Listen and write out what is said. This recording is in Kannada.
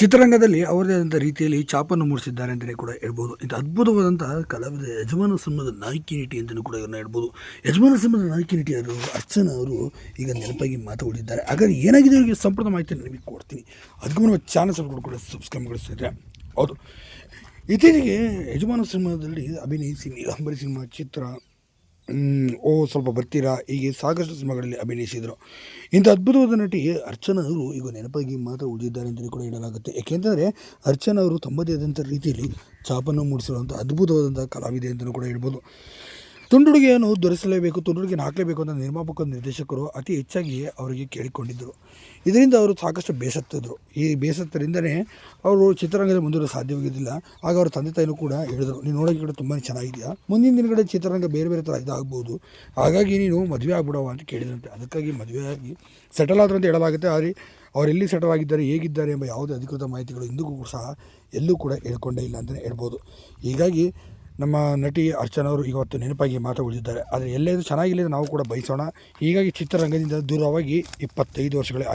ಚಿತ್ರರಂಗದಲ್ಲಿ ಅವರದೇ ಆದಂಥ ರೀತಿಯಲ್ಲಿ ಚಾಪನ್ನು ಮೂಡಿಸಿದ್ದಾರೆ ಅಂತಲೇ ಕೂಡ ಹೇಳ್ಬೋದು. ಇದು ಅದ್ಭುತವಾದಂತಹ ಕಲಾವಿದ ಯಜಮಾನ ಸಿಂಹದ ನಾಯಕಿ ನಟಿ ಅಂತಲೂ ಕೂಡ ಇವ್ರನ್ನ ಹೇಳ್ಬೋದು. ಯಜಮಾನ ಸಿಂಹದ ನಾಯಕಿ ನಟಿಯರು ಅರ್ಚನಾ ಅವರು ಈಗ ನೆನಪಾಗಿ ಮಾತು ಹಾಗಾಗಿ ಹಾಗಾದ್ರೆ ಏನಾಗಿದೆ ಅವರಿಗೆ ಸಂಪೂರ್ಣ ಮಾಹಿತಿ ನಿಮಗೆ ಕೊಡ್ತೀನಿ. ಅದಕ್ಕೂ ನಮ್ಮ ಚಾನಲ್ ಕೂಡ ಸಬ್ಸ್ಕ್ರೈಬ್ ಮಾಡಿಸ್ತಿದ್ದಾರೆ ಹೌದು. ಇತ್ತೀಚೆಗೆ ಯಜಮಾನ ಸಿನಿಮಾದಲ್ಲಿ ಅಭಿನಯಿಸಿ ನೀಲಾಂಬರಿ ಸಿನಿಮಾ ಚಿತ್ರ ಓ, ಸ್ವಲ್ಪ ಬರ್ತೀರಾ? ಹೀಗೆ ಸಾಕಷ್ಟು ಸಿನಿಮಾಗಳಲ್ಲಿ ಅಭಿನಯಿಸಿದರು. ಇಂಥ ಅದ್ಭುತವಾದ ನಟಿ ಅರ್ಚನಾ ಅವರು ಈಗ ನೆನಪಾಗಿ ಮಾತ್ರ ಉಳಿದಿದ್ದಾರೆ ಅಂತಲೇ ಕೂಡ ಹೇಳಲಾಗುತ್ತೆ. ಏಕೆಂದರೆ ಅರ್ಚನಾ ಅವರು ತಮ್ಮದೇ ಆದಂಥ ರೀತಿಯಲ್ಲಿ ಛಾಪನ್ನು ಮೂಡಿಸಿರುವಂಥ ಅದ್ಭುತವಾದಂಥ ಕಲಾವಿದೆ ಅಂತಲೂ ಕೂಡ ಹೇಳ್ಬೋದು. ತುಂಡುಡುಗೆಯನ್ನು ದೊರೆಸಲೇಬೇಕು ತುಂಡುಡುಗೆಯನ್ನು ಹಾಕಲೇಬೇಕು ಅಂತ ನಿರ್ಮಾಪಕ ನಿರ್ದೇಶಕರು ಅತಿ ಹೆಚ್ಚಾಗಿ ಅವರಿಗೆ ಕೇಳಿಕೊಂಡಿದ್ದರು. ಇದರಿಂದ ಅವರು ಸಾಕಷ್ಟು ಬೇಸತ್ತಿದ್ರು. ಈ ಬೇಸತ್ತರಿಂದನೇ ಅವರು ಚಿತ್ರರಂಗದ ಮುಂದುವರ ಸಾಧ್ಯವಾಗಿದ್ದಿಲ್ಲ ಆಗ ಅವರ ತಂದೆ ತಾಯಿನೂ ಕೂಡ ಹೇಳಿದರು, ನೀನು ನೋಡೋಕೆ ಕೂಡ ತುಂಬಾ ಚೆನ್ನಾಗಿದೆಯಾ ಮುಂದಿನ ದಿನಗಡೆ ಚಿತ್ರರಂಗ ಬೇರೆ ಬೇರೆ ಥರ ಇದಾಗ್ಬೋದು. ಹಾಗಾಗಿ ನೀನು ಮದುವೆ ಆಗ್ಬಿಡವ ಅಂತ ಕೇಳಿದಂತೆ ಅದಕ್ಕಾಗಿ ಮದುವೆಯಾಗಿ ಸೆಟಲ್ ಆದ್ರಂತ ಹೇಳಲಾಗುತ್ತೆ. ಆದರೆ ಅವರೆಲ್ಲಿ ಸೆಟಲ್ ಆಗಿದ್ದಾರೆ, ಹೇಗಿದ್ದಾರೆ ಎಂಬ ಯಾವುದೇ ಅಧಿಕೃತ ಮಾಹಿತಿಗಳು ಇಂದಿಗೂ ಸಹ ಎಲ್ಲೂ ಕೂಡ ಹೇಳ್ಕೊಂಡೇ ಇಲ್ಲ ಅಂತಲೇ ಹೇಳ್ಬೋದು. ಹೀಗಾಗಿ ನಮ್ಮ ನಟಿ ಅರ್ಚನವರು ಇವತ್ತು ನೆನಪಾಗಿ ಮಾತುಗಳಿದ್ದಾರೆ ಆದರೆ ಎಲ್ಲೇ ಚೆನ್ನಾಗಿಲ್ಲ ನಾವು ಕೂಡ ಬಯಸೋಣ. ಹೀಗಾಗಿ ಚಿತ್ರರಂಗದಿಂದ ದೂರವಾಗಿ ಇಪ್ಪತ್ತೈದು ವರ್ಷಗಳೇ